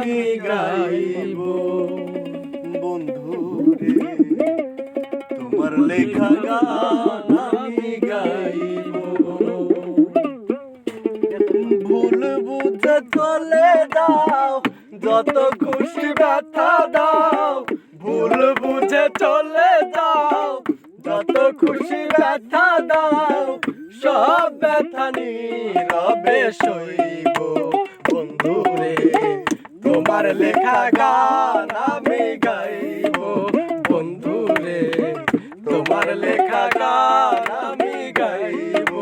আমি গাইব। বন্ধু রে, তোমার লেখা গান আমি গাইব। ভুল বুঝে চলে দাও যত খুশি ব্যথা দাও। ভুল বুঝে চলে দাও যত খুশি ব্যথা দাও। সব ব্যথা নীরবে সইব। বন্ধু রে তোমার লেখা গান আমি গাইব। বন্ধু রে তোমার লেখা গান আমি গাইব।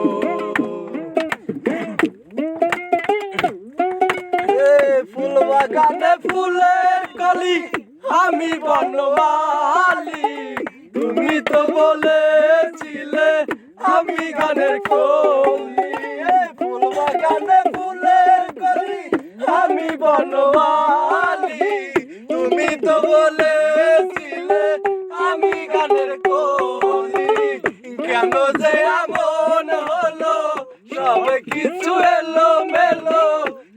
ফুল বাগানে ফুলের কলি আমি বনমালি। তুমি তো বলেছিলে আমি গানের কলি। ফুল বাগানে বলেছিলে আমি গানের কলি। কেন যে এমন হলো? সব কিছু এলো মেলো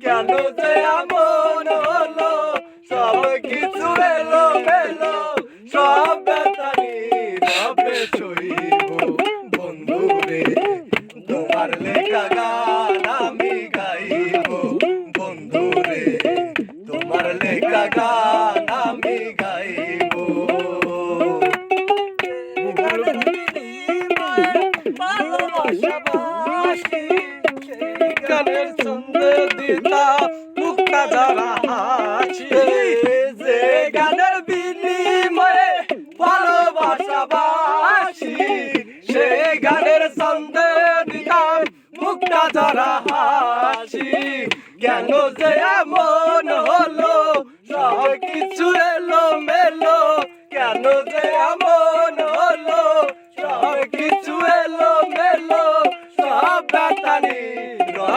কেন যে এমন হলো? সব কিছু এলো মেলো সব বেতানি রবে সইব। বন্ধু রে, তোমার লেখা গান আমি গাইব। বন্ধু রে, তোমার লেখা গান হাসি যে গানের বিনিময়ে ভালোবাসা বাসি, সে গানের ছন্দে দিতাম মুক্তা যারা হাসি কেন যে এমন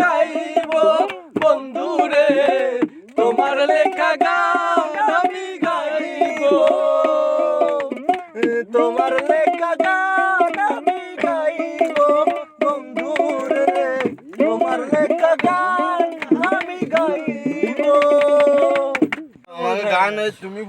গাইব বন্ধু রে তোমার লেখা গান আমি গাইব। তোমার লেখা গান আমি গাইব বন্ধু রে তোমার লেখা গান আমি গাইব। আমার গান তুমি